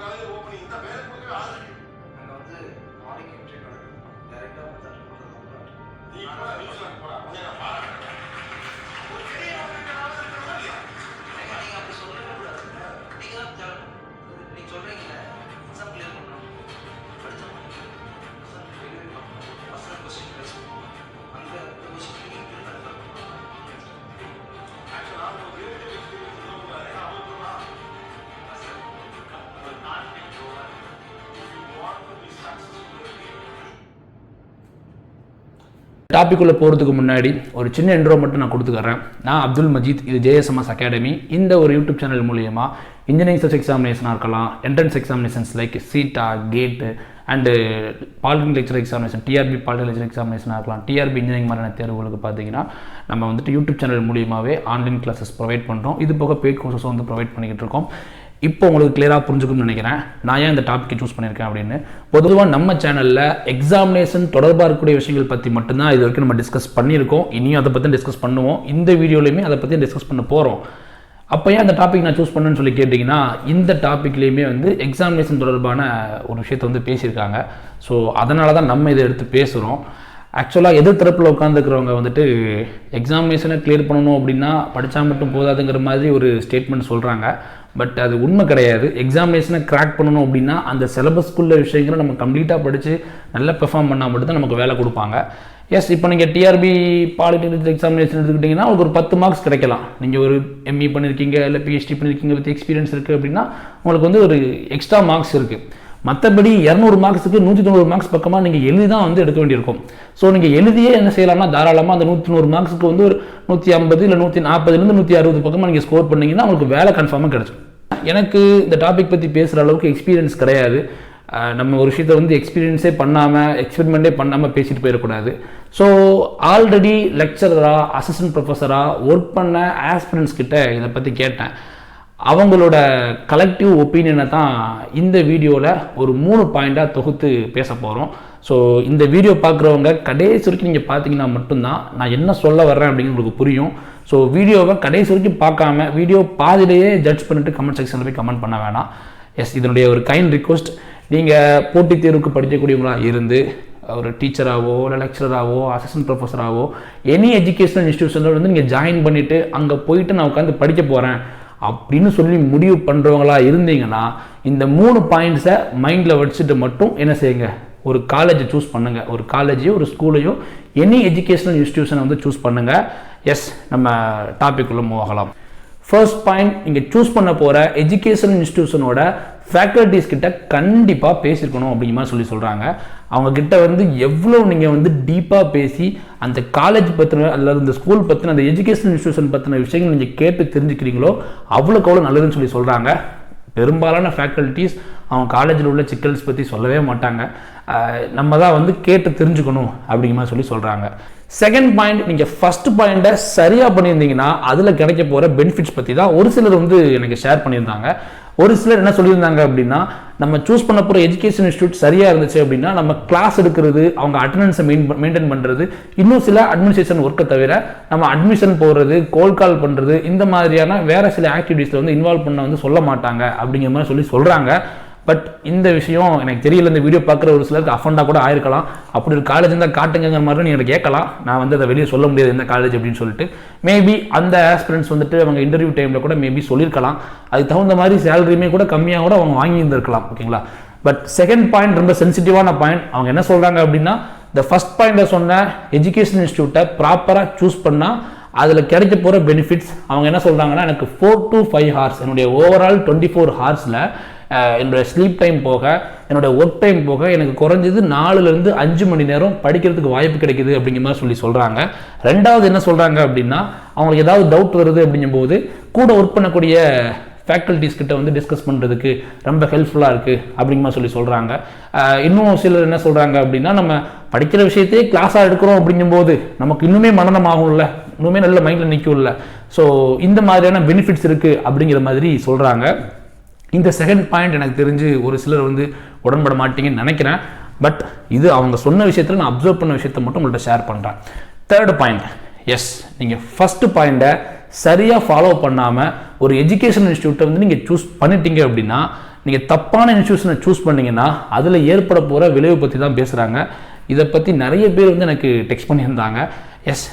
College opening தான் வேலை கொடுக்கவே ஆள் வந்து நாளைக்கு இன்டர்வியூ நடக்கும் டேரெக்டாக வந்து அட்டன் பண்ணுறது நீ போடா நியூஸ்லாந்து போடா. உன்னை நான் பாராட்டுறேன். ஒரு பெரிய நீங்கள் அப்படி சொல்லவே கூடாது. நீங்கள் தான் தரணும் நீங்கள் சொல்கிறீங்களே எக்ஸாம் கிளியர் பண்ணணும். படித்தா எக்ஸாம் கிளியர் பண்ணணும். பர்சனல் கொஸ்டின் டாபிக்குள்ளே போகிறதுக்கு முன்னாடி ஒரு சின்ன இன்ட்ரோ மட்டும் நான் கொடுத்துக்கிறேன். நான் அப்துல் மஜீத் இது ஜேஎஸ்எம்எஸ் அகாடமி இந்த ஒரு யூடியூப் சேனல் மூலியமா இன்ஜினியரிங் சர்ச் எக்ஸாமினேஷனாக இருக்கலாம் entrance examinations like CEETA GATE and polytechnic lecturer examination TRB polytechnic lecturer எக்ஸாமினேஷனாக இருக்கலாம். டிஆர்பி இன்ஜினியரிங் மாதிரியான தேர்வுகளுக்கு பார்த்தீங்கன்னா நம்ம வந்துட்டு யூடியூப் சேனல் மூலியமாகவே ஆன்லைன் கிளாஸஸ் ப்ரொவைட் பண்ணுறோம் இது போக பெய்ட் கோர்சஸும் வந்து ப்ரொவைட் பண்ணிக்கிட்டு இருக்கோம். இப்போ உங்களுக்கு கிளியராக புரிஞ்சுக்கும்னு நினைக்கிறேன். நான் ஏன் இந்த டாப்பிக்கை சூஸ் பண்ணியிருக்கேன் அப்படின்னு? பொதுவாக நம்ம சேனலில் எக்ஸாமினேஷன் தொடர்பாக இருக்கக்கூடிய விஷயங்கள் பற்றி மட்டும்தான் இது வரைக்கும் நம்ம டிஸ்கஸ் பண்ணியிருக்கோம். இனியும் அதை பற்றி டிஸ்கஸ் பண்ணுவோம். இந்த வீடியோலையுமே அதை பற்றி டிஸ்கஸ் பண்ண போகிறோம் அப்போ ஏன் அந்த டாபிக் நான் சூஸ் பண்ணுன்னு சொல்லி கேட்டிங்கன்னா இந்த டாப்பிக்லேயுமே வந்து எக்ஸாமினேஷன் தொடர்பான ஒரு விஷயத்தை வந்து பேசியிருக்காங்க. ஸோ அதனால தான் நம்ம இதை எடுத்து பேசுகிறோம் ஆக்சுவலாக எதிர் தரப்பில் உட்காந்துக்கிறவங்க வந்துட்டு எக்ஸாமினேஷனை கிளியர் பண்ணணும் அப்படின்னா படித்தா மட்டும் போதாதுங்கிற மாதிரி ஒரு ஸ்டேட்மெண்ட் சொல்கிறாங்க பட் அது உண்மை கிடையாது. எக்ஸாமினேஷனை கிராக் பண்ணணும் அப்படின்னா அந்த சிலபஸ்க்குள்ள விஷயங்களை நம்ம கம்ப்ளீட்டாக படித்து நல்லா பெர்ஃபார்ம் பண்ணால் மட்டும் தான் நமக்கு வேலை கொடுப்பாங்க. எஸ் இப்போ நீங்கள் டிஆர்பி பாலிடெக்னிக் எக்ஸாமினேஷன் எடுத்துக்கிட்டிங்கன்னா உங்களுக்கு ஒரு பத்து மார்க்ஸ் கிடைக்கலாம். நீங்கள் ஒரு எம்இ பண்ணியிருக்கீங்க இல்லை பிஹெச்டி பண்ணியிருக்கீங்க வித் எக்ஸ்பீரியன்ஸ் இருக்குது அப்படின்னா உங்களுக்கு வந்து ஒரு எக்ஸ்ட்ரா மார்க்ஸ் இருக்குது மற்றபடி இரநூறு மார்க்ஸுக்கு நூற்றி தொண்ணூறு மார்க்ஸ் பக்கமாக நீங்கள் எழுதி தான் வந்து எடுக்க வேண்டியிருக்கும். ஸோ நீங்கள் எழுதியே என்ன செய்யலாம்னா தாராளமாக அந்த நூற்றி நூறு மார்க்ஸுக்கு வந்து ஒரு நூற்றி ஐம்பது இல்லை நூற்றி நாற்பதுலேருந்து நூற்றி அறுபது பக்கமாக நீங்கள் ஸ்கோர் பண்ணிங்கன்னா உங்களுக்கு வேலை கன்ஃபார்மாக கிடச்சிடும் எனக்கு இந்த டாபிக் பற்றி பேசுகிற அளவுக்கு எக்ஸ்பீரியன்ஸ் கிடையாது. நம்ம ஒரு விஷயத்தை வந்து எக்ஸ்பீரியன்ஸே பண்ணாமல் எக்ஸ்பெரிமெண்ட்டே பண்ணாமல் பேசிட்டு போயிடக்கூடாது. ஸோ ஆல்ரெடி லெக்சரராக அசிஸ்டன்ட் ப்ரொஃபஸராக ஒர்க் பண்ண ஆஸ்பிரன்ஸ் கிட்ட இதை பற்றி கேட்டேன். அவங்களோட கலெக்டிவ் ஒப்பீனியனை தான் இந்த வீடியோவில் ஒரு மூணு பாயிண்ட்டாக தொகுத்து பேச போகிறோம் ஸோ இந்த வீடியோ பார்க்குறவங்க கடைசி வரைக்கும் நீங்கள் பார்த்தீங்கன்னா மட்டும்தான் நான் என்ன சொல்ல வர்றேன் அப்படின்னு உங்களுக்கு புரியும். ஸோ வீடியோவை கடைசி வரைக்கும் பார்க்காம வீடியோ பாதியிலேயே ஜட்ஜ் பண்ணிட்டு கமெண்ட் செக்ஷனில் போய் கமெண்ட் பண்ண வேணாம். எஸ் இதனுடைய ஒரு கைண்ட் ரிக்வஸ்ட் நீங்கள் போட்டித் தேர்வுக்கு படிக்கக்கூடியவங்களாக இருந்து ஒரு டீச்சராகவோ இல்லை லெக்சராகவோ அசிஸ்டன்ட் ப்ரொஃபஸராகவோ எனி எஜுகேஷனல் இன்ஸ்டியூஷனில் வந்து நீங்கள் ஜாயின் பண்ணிவிட்டு அங்கே போயிட்டு நான் உட்காந்து படிக்க போகிறேன் அப்படின்னு சொல்லி முடிவு பண்ணுறவங்களா இருந்தீங்கன்னா இந்த மூணு பாயிண்ட்ஸை மைண்டில் வச்சுட்டு மட்டும் என்ன செய்யுங்க? ஒரு காலேஜை சூஸ் பண்ணுங்கள் ஒரு காலேஜையோ ஒரு ஸ்கூலையோ எனி எஜுகேஷனல் இன்ஸ்டியூஷனை வந்து சூஸ் பண்ணுங்கள் எஸ் நம்ம டாப்பிக்குள்ளே மூவ் ஆகலாம். ஃபர்ஸ்ட் பாயிண்ட் நீங்கள் சூஸ் பண்ண போகிற எஜுகேஷனல் இன்ஸ்டியூஷனோட ஃபேக்கல்ட்டிஸ் கிட்ட கண்டிப்பாக பேசியிருக்கணும் அப்படிங்கிற மாதிரி சொல்லி சொல்கிறாங்க அவங்கக்கிட்ட வந்து எவ்வளோ நீங்கள் வந்து டீப்பாக பேசி அந்த காலேஜ் பற்றின அல்லது இந்த ஸ்கூல் பற்றின அந்த எஜுகேஷன் இன்ஸ்டியூஷன் பற்றின விஷயங்கள் நீங்கள் கேட்டு தெரிஞ்சுக்கிறீங்களோ அவ்வளோக்கு அவ்வளோ நல்லதுன்னு சொல்லி சொல்கிறாங்க பெரும்பாலான ஃபேக்கல்ட்டிஸ் அவங்க காலேஜில் உள்ள சிக்கல்ஸ் பற்றி சொல்லவே மாட்டாங்க. நம்ம தான் வந்து கேட்டு தெரிஞ்சுக்கணும் அப்படிங்கிற மாதிரி சொல்லி சொல்கிறாங்க செகண்ட் பாயிண்ட் நீங்கள் ஃபர்ஸ்ட் பாயிண்ட்டை சரியாக பண்ணியிருந்தீங்கன்னா அதில் கிடைக்க போகிற பெனிஃபிட்ஸ் பற்றி தான் ஒரு சிலர் வந்து எனக்கு ஷேர் பண்ணியிருந்தாங்க. ஒரு சிலர் என்ன சொல்லியிருந்தாங்க அப்படின்னா நம்ம சூஸ் பண்ண போகிற எஜுகேஷன் இன்ஸ்டியூட் சரியாக இருந்துச்சு அப்படின்னா நம்ம கிளாஸ் எடுக்கிறது அவங்க அட்டண்டன்ஸை மெயின் மெயின்டைன் பண்ணுறது இன்னும் சில அட்மினிஸ்ட்ரேஷன் ஒர்க்கை தவிர நம்ம அட்மிஷன் போடுறது கோல் கால் பண்ணுறது இந்த மாதிரியான வேறு சில ஆக்டிவிட்டீஸில் வந்து இன்வால்வ் பண்ண வந்து சொல்ல மாட்டாங்க அப்படிங்கிற மாதிரி சொல்லி சொல்கிறாங்க பட் இந்த விஷயம் எனக்கு தெரியல இந்த வீடியோ பார்க்குற ஒரு சிலருக்கு அஃபண்டாக கூட ஆயிருக்கலாம். அப்படி ஒரு காலேஜ் இருந்தால் காட்டுங்கிற மாதிரி நீங்கள் எனக்கு கேட்கலாம். நான் வந்து அதை வெளியே சொல்ல முடியாது எந்த காலேஜ் அப்படின்னு சொல்லிட்டு. மேபி அந்த ஆஸ்பிரண்ட்ஸ் வந்துட்டு அவங்க இன்டர்வியூ டைமில் கூட மேபி சொல்லியிருக்கலாம். அதுக்கு தகுந்த மாதிரி சேலரியுமே கூட கம்மியாக கூட அவங்க வாங்கி இருந்திருக்கலாம் ஓகேங்களா பட் செகண்ட் பாயிண்ட் ரொம்ப சென்சிட்டிவான பாயிண்ட் அவங்க என்ன சொல்கிறாங்க அப்படின்னா இந்த ஃபஸ்ட் பாயிண்ட்டில் சொன்ன எஜுகேஷன் இன்ஸ்டியூட்டை ப்ராப்பராக சூஸ் பண்ணால் அதில் கிடைக்க போகிற பெனிஃபிட்ஸ் அவங்க என்ன சொல்கிறாங்கன்னா எனக்கு ஃபோர் டு ஃபைவ் ஹார்ஸ் என்னுடைய ஓவரால் டுவெண்ட்டி ஃபோர் ஹார்ஸில் என்னுடைய ஸ்லீப் டைம் போக என்னுடைய ஒர்க் டைம் போக எனக்கு குறைஞ்சது நாலுலேருந்து அஞ்சு மணி நேரம் படிக்கிறதுக்கு வாய்ப்பு கிடைக்குது அப்படிங்கிற மாதிரி சொல்லி சொல்கிறாங்க ரெண்டாவது என்ன சொல்கிறாங்க அப்படின்னா அவங்களுக்கு ஏதாவது டவுட் வருது அப்படிங்கும்போது கூட ஒர்க் பண்ணக்கூடிய ஃபேக்கல்ட்டிஸ் கிட்ட வந்து டிஸ்கஸ் பண்ணுறதுக்கு ரொம்ப ஹெல்ப்ஃபுல்லாக இருக்குது அப்படிங்கிற சொல்லி சொல்கிறாங்க இன்னும் சிலர் என்ன சொல்கிறாங்க அப்படின்னா நம்ம படிக்கிற விஷயத்தையே கிளாஸாக எடுக்கிறோம் அப்படிங்கும்போது நமக்கு இன்னுமே மனநம் ஆகும்ல இன்னுமே நல்ல மைண்டில் நிற்கும்ல. ஸோ இந்த மாதிரியான பெனிஃபிட்ஸ் இருக்குது அப்படிங்கிற மாதிரி சொல்கிறாங்க இந்த செகண்ட் பாயிண்ட் எனக்கு தெரிஞ்சு ஒரு சிலர் வந்து உடன்பட மாட்டீங்கன்னு நினைக்கிறேன். பட் இது அவங்க சொன்ன விஷயத்தில் நான் அப்சர்வ் பண்ண விஷயத்த மட்டும் உங்கள்கிட்ட ஷேர் பண்ணுறேன் தேர்ட் பாயிண்ட் எஸ் நீங்கள் ஃபஸ்ட்டு பாயிண்ட்டை சரியாக ஃபாலோ பண்ணாமல் ஒரு எஜுகேஷன் இன்ஸ்டியூட்டை வந்து நீங்கள் சூஸ் பண்ணிட்டீங்க அப்படின்னா நீங்கள் தப்பான இன்ஸ்டியூஷனை சூஸ் பண்ணிங்கன்னா அதில் ஏற்பட போகிற விளைவு பற்றி தான் பேசுகிறாங்க இதை பற்றி நிறைய பேர் வந்து எனக்கு டெக்ஸ்ட் பண்ணியிருந்தாங்க. எஸ்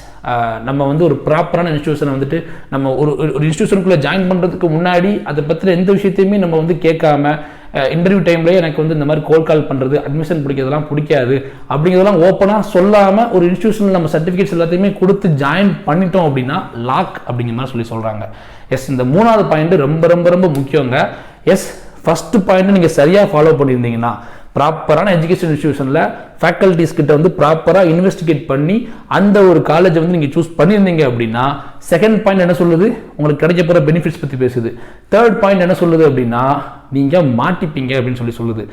நம்ம வந்து ஒரு ப்ராப்பரான இன்ஸ்டியூஷனை வந்துட்டு நம்ம ஒரு ஒரு- இன்ஸ்டியூஷனுக்குள்ளே ஜாயின் பண்ணுறதுக்கு முன்னாடி அதை பற்றின எந்த விஷயத்தையுமே நம்ம வந்து கேட்காம இன்டர்வியூ டைம்லேயே எனக்கு வந்து இந்த மாதிரி கோல் கால் பண்ணுறது அட்மிஷன் பிடிக்கிறதெல்லாம் பிடிக்காது. அப்படிங்கிறதெல்லாம் ஓப்பனாக சொல்லாமல் ஒரு இன்ஸ்டியூஷனில் நம்ம சர்டிஃபிகேட்ஸ் எல்லாத்தையுமே கொடுத்து ஜாயின் பண்ணிட்டோம் அப்படின்னா லாக் அப்படிங்கிற மாதிரி சொல்லி சொல்கிறாங்க எஸ் இந்த மூணாவது பாயிண்ட் ரொம்ப ரொம்ப ரொம்ப முக்கியங்க. எஸ் ஃபஸ்ட்டு பாயிண்ட் நீங்கள் சரியாக ஃபாலோ பண்ணியிருந்தீங்கன்னா ப்ராப்பரான எஜுகேஷன் இன்ஸ்டியூஷனில் ஃபேக்கல்ட்டிஸ் கிட்ட வந்து ப்ராப்பராக இன்வெஸ்டிகேட் பண்ணி அந்த ஒரு காலேஜை வந்து நீங்கள் சூஸ் பண்ணியிருந்தீங்க அப்படின்னா செகண்ட் பாயிண்ட் என்ன சொல்லுது? உங்களுக்கு கிடைக்க போகிற பெனிஃபிட்ஸ் பற்றி பேசுது. தேர்ட் பாயிண்ட் என்ன சொல்லுது அப்படின்னா நீங்கள் மாட்டிப்பீங்க அப்படின்னு சொல்லி சொல்லுது.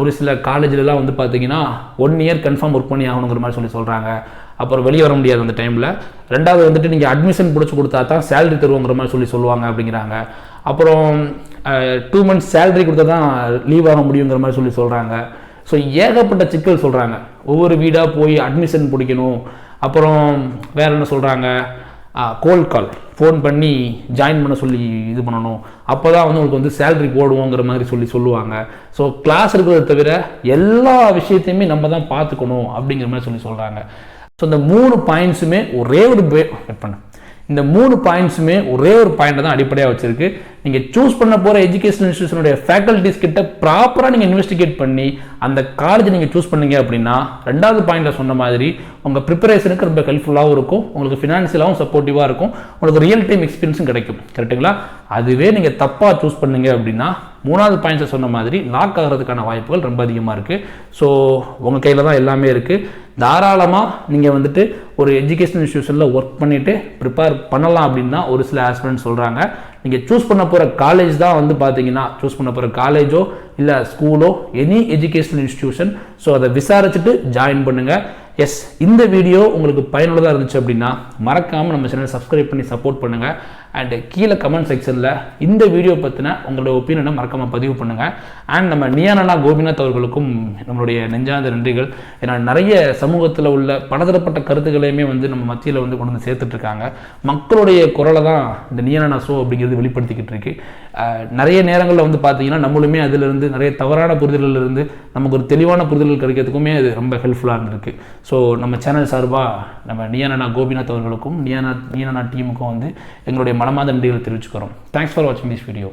ஒரு சில காலேஜ்லலாம் வந்து பார்த்தீங்கன்னா ஒன் இயர் கன்ஃபார்ம் ஒர்க் பண்ணி ஆகணுங்கிற மாதிரி சொல்லி சொல்கிறாங்க அப்புறம் வெளியே வர முடியாது அந்த டைமில் ரெண்டாவது வந்துட்டு நீங்கள் அட்மிஷன் பிடிச்சி கொடுத்தா தான் சேலரி தருவோங்கிற மாதிரி சொல்லி சொல்லுவாங்க அப்படிங்கிறாங்க. அப்புறம் டூ மந்த்ஸ் சேலரி கொடுத்தா தான் லீவ் ஆக முடியுங்கிற மாதிரி சொல்லி சொல்கிறாங்க ஸோ ஏகப்பட்ட சிக்கல் சொல்கிறாங்க ஒவ்வொரு வீடாக போய் அட்மிஷன் பிடிக்கணும். அப்புறம் வேறு என்ன சொல்கிறாங்க கோல் கால் ஃபோன் பண்ணி ஜாயின் பண்ண சொல்லி இது பண்ணணும். அப்போ தான் வந்து உங்களுக்கு வந்து சேலரி போடுவோங்கிற மாதிரி சொல்லி சொல்லுவாங்க. ஸோ கிளாஸ் இருக்கிறத தவிர எல்லா விஷயத்தையுமே நம்ம தான் பார்த்துக்கணும் அப்படிங்கிற மாதிரி சொல்லி சொல்கிறாங்க ஸோ இந்த மூணு பாயிண்ட்ஸுமே ஒரே ஒரு வெயிட் பண்ண. இந்த மூணு பாயிண்ட்ஸுமே ஒரே ஒரு பாயிண்ட் தான் அடிப்படையாக வச்சிருக்கு. நீங்கள் சூஸ் பண்ண போகிற எஜுகேஷன் இன்ஸ்டியூஷனுடைய ஃபேக்கல்டிஸ் கிட்ட ப்ராப்பராக நீங்கள் இன்வெஸ்டிகேட் பண்ணி அந்த காலேஜ் நீங்கள் சூஸ் பண்ணீங்க அப்படின்னா ரெண்டாவது பாயிண்டில் சொன்ன மாதிரி உங்கள் ப்ரிப்பரேஷனுக்கு ரொம்ப ஹெல்ப்ஃபுல்லாகவும் இருக்கும். உங்களுக்கு ஃபினான்ஷியலாகவும் சப்போர்ட்டிவாக இருக்கும். உங்களுக்கு ரியல் டைம் எக்ஸ்பீரியன்ஸும் கிடைக்கும் கரெக்ட்டுங்களா அதுவே நீங்கள் தப்பாக சூஸ் பண்ணுங்க அப்படின்னா மூணாவது பாயிண்ட்ஸை சொன்ன மாதிரி லாக் ஆகிறதுக்கான வாய்ப்புகள் ரொம்ப அதிகமாக இருக்குது ஸோ உங்கள் கையில் தான் எல்லாமே இருக்குது தாராளமாக நீங்கள் வந்துட்டு ஒரு எஜுகேஷன் இன்ஸ்டியூஷனில் ஒர்க் பண்ணிவிட்டு ப்ரிப்பேர் பண்ணலாம் அப்படின்னு ஒரு சில ஆஸ்பிரண்ட் சொல்கிறாங்க நீங்கள் சூஸ் பண்ண போகிற காலேஜ் தான் வந்து பார்த்தீங்கன்னா சூஸ் பண்ண போகிற காலேஜோ இல்லை ஸ்கூலோ எனி எஜுகேஷனல் இன்ஸ்டியூஷன் ஸோ அதை விசாரிச்சுட்டு ஜாயின் பண்ணுங்கள் எஸ் இந்த வீடியோ உங்களுக்கு பயனுள்ளதாக இருந்துச்சு அப்படின்னா மறக்காமல் நம்ம சேனல் சப்ஸ்கிரைப் பண்ணி சப்போர்ட் பண்ணுங்கள் அண்டு கீழே கமெண்ட் செக்ஷனில் இந்த வீடியோ பற்றின உங்களோட ஒப்பீனியனை மறக்காமல் பதிவு பண்ணுங்கள் அண்ட் நம்ம நியானனா கோபிநாத் அவர்களுக்கும் நம்மளுடைய நெஞ்சார்ந்த நன்றிகள். ஏன்னா நிறைய சமூகத்தில் உள்ள பலதரப்பட்ட கருத்துக்களையுமே வந்து நம்ம மத்தியில் வந்து கொண்டு வந்து சேர்த்துட்ருக்காங்க. மக்களுடைய குரலை தான் இந்த நியானனா ஷோ அப்படிங்கிறது வெளிப்படுத்திக்கிட்டு இருக்கு. நிறைய நேரங்களில் வந்து பார்த்தீங்கன்னா நம்மளுமே அதிலிருந்து நிறைய தவறான புரிதல்கள் இருந்து நமக்கு ஒரு தெளிவான புரிதல்கள் கிடைக்கிறதுக்குமே அது ரொம்ப ஹெல்ப்ஃபுல்லாக இருந்திருக்கு. ஸோ நம்ம சேனல் சார்பாக நம்ம நியானனா கோபிநாத் அவர்களுக்கும் நியானா நியானா டீமுக்கும் வந்து எங்களுடைய மனமாத நன்றிகளை தெரிவிச்சுக்கிறோம். தேங்க்ஸ் ஃபார் வாட்சிங் திஸ் வீடியோ